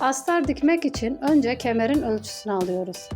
Astar dikmek için önce kemerin ölçüsünü alıyoruz.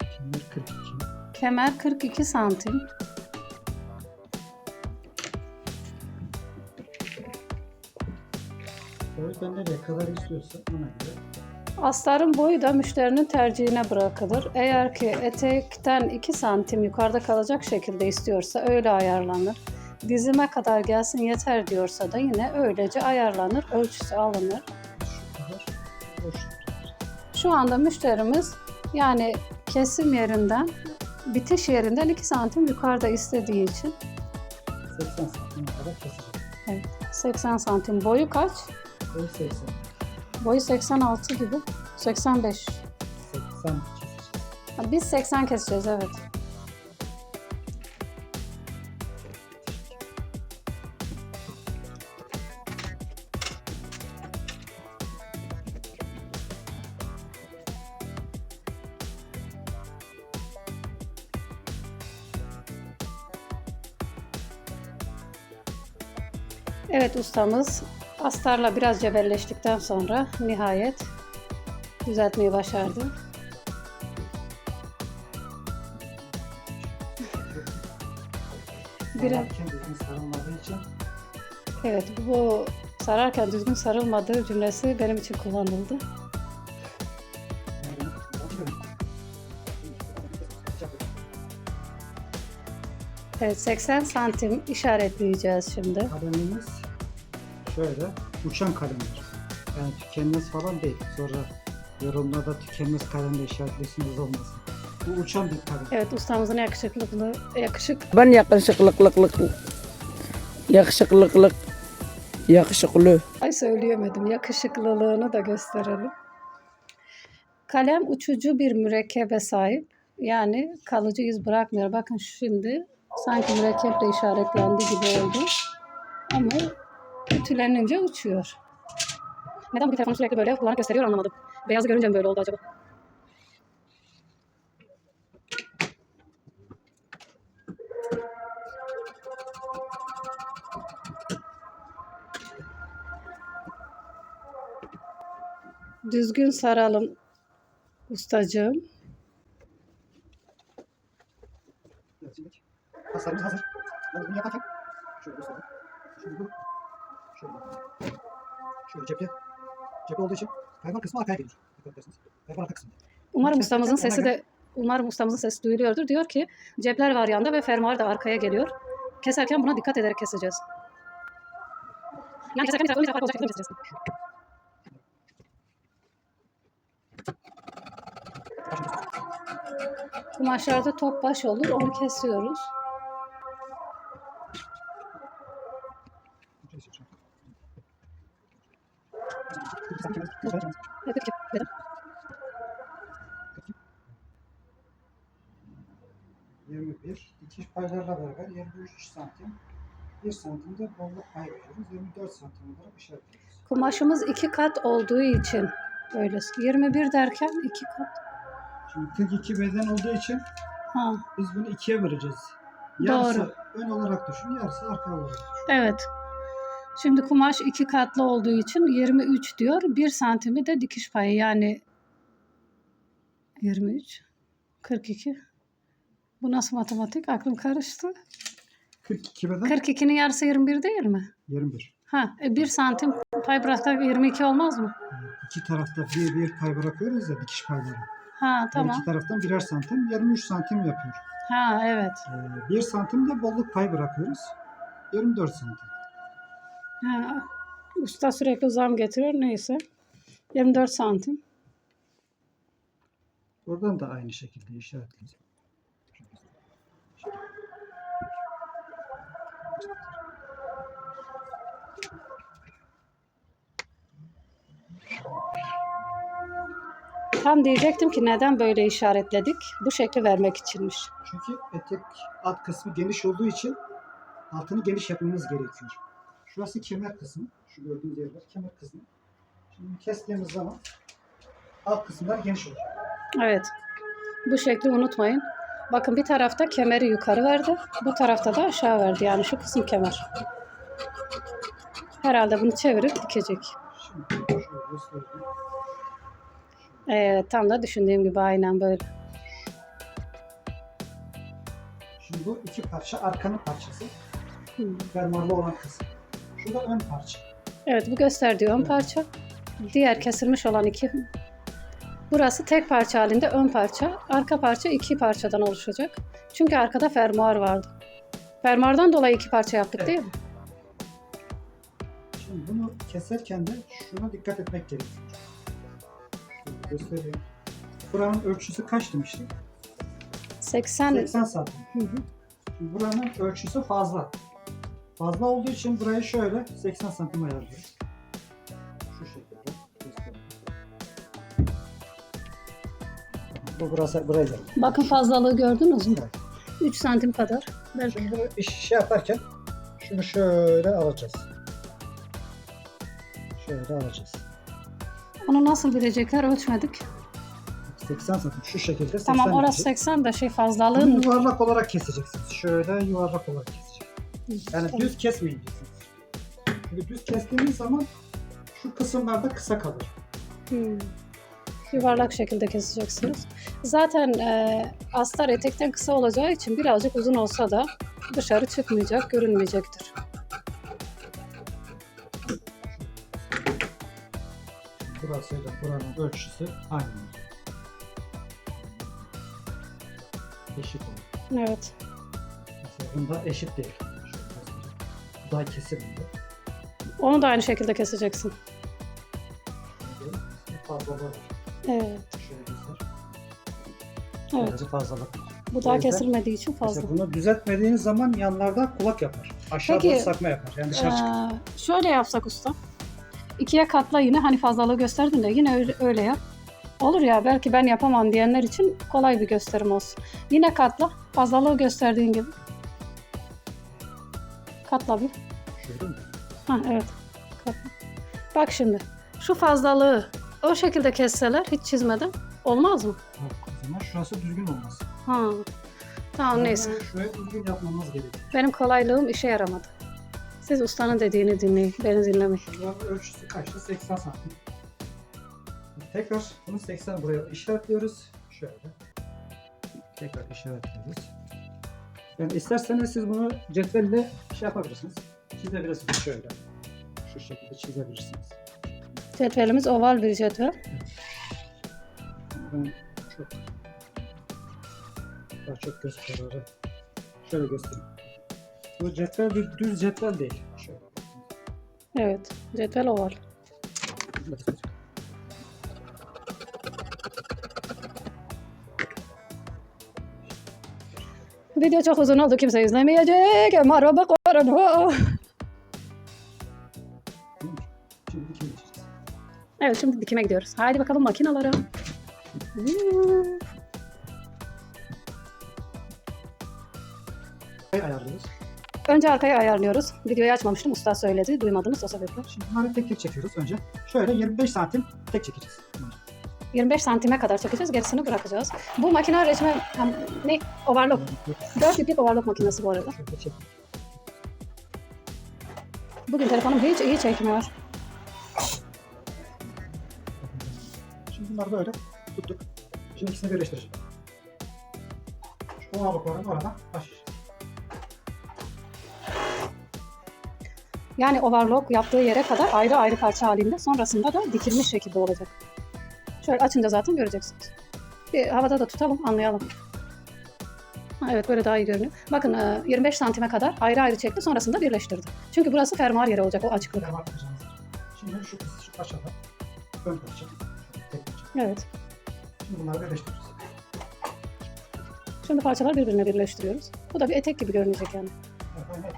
Kemer 42. Kemer 42 santim. Boyutan nereye kadar istiyorsa ona göre. Astarın boyu da müşterinin tercihine bırakılır. Eğer ki etekten 2 santim yukarıda kalacak şekilde istiyorsa öyle ayarlanır. Dizime kadar gelsin yeter diyorsa da yine öylece ayarlanır, ölçüsü alınır. Şu anda müşterimiz yani kesim yerinden, bitiş yerinden 2 santim yukarıda istediği için 80 santim kadar kesecek. 80 santim boyu kaç? Boyu 80. Boyu 86 gibi. 85. 80 kesecek. Ha, Biz 80 keseceğiz evet. Evet ustamız astarla biraz cebelleştikten sonra nihayet düzeltmeyi başardı. Biraz- Sararken düzgün sarılmadığı için Evet bu sararken düzgün sarılmadığı cümlesi benim için kullanıldı. Evet 80 santim işaretleyeceğiz şimdi. Kalemimiz şöyle uçan kalemler. Yani tükenmez falan değil. Sonra yorumlarda tükenmez kalemle işaretleşiniz olmasın. Bu uçan bir kalem. Evet ustamızın yakışıklılığı, yakışık Ben yakışıklılık yakışıklılık yakışıklı. Ay söyleyemedim. Yakışıklılığını da gösterelim. Kalem uçucu bir mürekkebe sahip. Yani kalıcı iz bırakmıyor. Bakın şimdi sanki mürekkeple işaretlendi gibi oldu. Ama ütülenince uçuyor. Neden bu telefonu sürekli böyle kullanıp gösteriyor anlamadım. Beyazı görünce mi böyle oldu acaba? Düzgün saralım ustacığım. Evet, şimdi Tasarımız hazır. Bunu yaparken şöyle göstereyim. Şöyle. Şöyle. Şöyle cephe. Cephe olduğu için kaygan kısmı arkaya gelir. Kaygan arka kısmı. Umarım Kes- ustamızın ona sesi de umarım ustamızın sesi duyuluyordur. Diyor ki cepler var yanda ve fermuar da arkaya geliyor. Keserken buna dikkat ederek keseceğiz. Yani keserken bir tarafı bir olacak şekilde keseceğiz. Kumaşlarda top baş olur. Onu kesiyoruz. Evet, peki. Neden? Yirmi bir. Dikiş paylarla beraber 23 santim. 1 santim de bolluk pay veriyoruz. 24 santim olarak işaretliyoruz. Kumaşımız iki kat olduğu için böyle 21 derken iki kat. Şimdi 42 beden olduğu için Ha, biz bunu ikiye böleceğiz. Yarısı ön olarak düşün, yarısı arka olarak düşün. evet. Şimdi kumaş iki katlı olduğu için 23 diyor. 1 santimi de dikiş payı yani 23, 42. Bu nasıl matematik? Aklım karıştı. 42 beden 42'nin yarısı 21 değil mi? 21. Ha, 1 santim pay bıraksak 22 olmaz mı? İki tarafta bir bir pay bırakıyoruz ya dikiş payları. Ha, Her tamam. iki taraftan birer santim 23 santim yapıyor. Ha, evet. Ee, 1 santim de bolluk pay bırakıyoruz. 24 santim. Ha, usta sürekli zam getiriyor neyse. 24 santim. Oradan da aynı şekilde işaretliyoruz. Tam diyecektim ki neden böyle işaretledik? Bu şekli vermek içinmiş. Çünkü etek alt kısmı geniş olduğu için altını geniş yapmamız gerekiyor. Şurası kemer kısmı. Şu gördüğünüz yerler kemer kısmı. Şimdi kestiğimiz zaman alt kısımlar geniş olur. Evet. Bu şekli unutmayın. Bakın bir tarafta kemeri yukarı verdi. Bu tarafta da aşağı verdi. Yani şu kısım kemer. Herhalde bunu çevirip dikecek. Şimdi. Evet tam da düşündüğüm gibi aynen böyle. Şimdi bu iki parça arkanın parçası. Hı. Fermuarlı olan kısım. Şu da ön parça. Evet bu gösterdiği ön parça. Diğer kesilmiş olan iki. Burası tek parça halinde ön parça. Arka parça iki parçadan oluşacak. Çünkü arkada fermuar vardı. Fermuardan dolayı iki parça yaptık Evet. değil mi? Şimdi bunu keserken de şuna dikkat etmek gerekiyor. Şöyle göstereyim. Buranın ölçüsü kaç demiştim? 80. 80 santim. Hı hı. Buranın ölçüsü fazla. Fazla olduğu için burayı şöyle 80 santim ayarlıyoruz. Şu şekilde göstereyim. Bu burası geldi. Bakın fazlalığı gördünüz mü? Evet. 3 santim kadar. Belki. Şimdi bunu iş şey yaparken şunu şöyle alacağız. Şöyle alacağız. Onu nasıl bilecekler ölçmedik. 80 santim şu şekilde 80 Tamam orası santim. 80 da şey Bunu fazlalığın. yuvarlak olarak keseceksiniz. Şöyle yuvarlak olarak keseceksiniz. Yani düz kesmeyeceksiniz. Çünkü düz kestiğiniz zaman şu kısımlarda kısa kalır. Hmm. Yuvarlak şekilde keseceksiniz. Zaten e, astar etekten kısa olacağı için birazcık uzun olsa da dışarı çıkmayacak, görünmeyecektir. Burasıyla buranın ölçüsü aynı. Eşit olur. Evet. Mesela bunda eşit değil. Daha kesilmedi. Onu da aynı şekilde keseceksin. Şöyle Fazlalığı var. Evet. Şöyle göster. Evet. Birazcık fazlalık var. Bu daha yüzden- kesilmediği için fazla. Mesela bunu düzeltmediğiniz zaman yanlarda kulak yapar. Aşağı Peki, doğru sarkma yapar. Yani dışarı çıkar. Ee, şöyle yapsak usta. İkiye katla yine hani fazlalığı gösterdin de yine öyle, öyle yap. Olur ya belki ben yapamam diyenler için kolay bir gösterim olsun. Yine katla fazlalığı gösterdiğin gibi. Katla bir. Ha evet. Katla. Bak şimdi şu fazlalığı o şekilde kesseler hiç çizmeden olmaz mı? Yok, o zaman şurası düzgün olmaz. Ha. Tamam neyse. Yani Şurayı düzgün yapmamız gerekiyor. Benim kolaylığım işe yaramadı. Siz ustanın dediğini dinleyin. Beni dinlemeyin. Buranın ölçüsü kaçtı? 80 santim. Tekrar bunu 80 buraya işaretliyoruz. Şöyle. Tekrar işaretliyoruz. Yani isterseniz siz bunu cetvelle şey yapabilirsiniz. Çizebilirsiniz şöyle. Şu şekilde çizebilirsiniz. Cetvelimiz oval bir cetvel. Ben çok daha çok göz kararı şöyle göstereyim. Bu cetvel bir düz cetvel değil. Şöyle. Evet. Cetvel oval. Video çok uzun oldu. Kimse izlemeyecek. Merhaba korona. Evet şimdi dikime gidiyoruz. Haydi bakalım makinalara. Ayarlıyoruz. Önce arkayı ayarlıyoruz. Videoyu açmamıştım. Usta söyledi. Duymadınız o sebeple. Şimdi bunları tek tek çekiyoruz önce. Şöyle 25 santim tek çekeceğiz. Önce. 25 santime kadar çekeceğiz. Gerisini bırakacağız. Bu makine resmen hem- ne? Overlock. 4 iplik overlock makinesi bu arada. Bugün telefonum hiç iyi çekmiyor. Şimdi bunları böyle tuttuk. Şimdi ikisini birleştireceğim. Şu ovalıkların orada baş. Yani overlock yaptığı yere kadar ayrı ayrı parça halinde. Sonrasında da dikilmiş şekilde olacak. Şöyle açınca zaten göreceksiniz. Bir havada da tutalım anlayalım. Ha, evet böyle daha iyi görünüyor. Bakın e, 25 santime kadar ayrı ayrı çekti sonrasında birleştirdi. Çünkü burası fermuar yeri olacak o açıklık. Şimdi şu şu parçada ön parça. Şöyle tek parça. Evet. Şimdi bunları birleştiriyoruz. Şimdi parçalar birbirine birleştiriyoruz. Bu da bir etek gibi görünecek yani. Evet,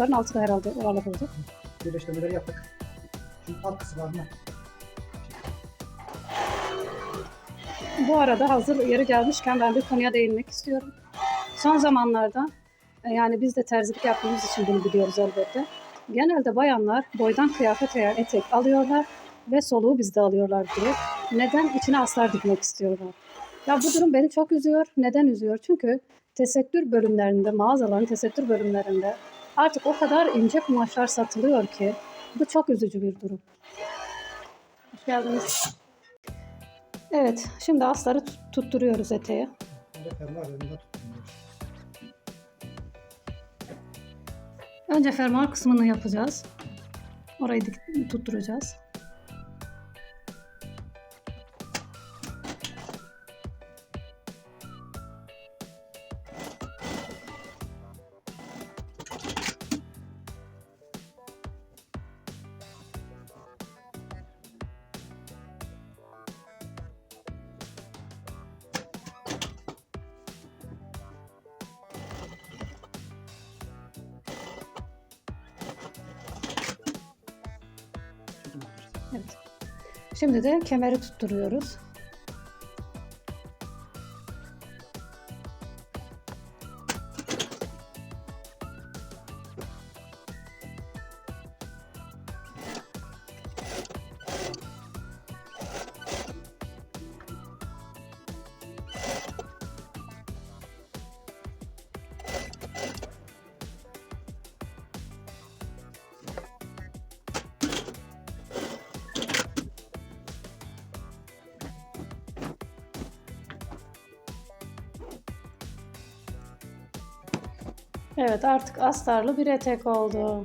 astarın altı da herhalde oralı oldu. Birleştirmeleri yaptık. Şimdi alt kısımlarına Bu arada hazır yeri gelmişken ben bir konuya değinmek istiyorum. Son zamanlarda e, yani biz de terzilik yaptığımız için bunu biliyoruz elbette. Genelde bayanlar boydan kıyafet veya etek alıyorlar ve soluğu bizde alıyorlar direkt. Neden? İçine astar dikmek istiyorlar. Ya bu durum beni çok üzüyor. Neden üzüyor? Çünkü tesettür bölümlerinde, mağazaların tesettür bölümlerinde artık o kadar ince kumaşlar satılıyor ki bu çok üzücü bir durum. Hoş geldiniz. Evet, şimdi astarı tut- tutturuyoruz eteğe. Önce fermuar kısmını yapacağız. Orayı tutturacağız. Evet. Şimdi de kemeri tutturuyoruz. Evet artık astarlı bir etek oldu.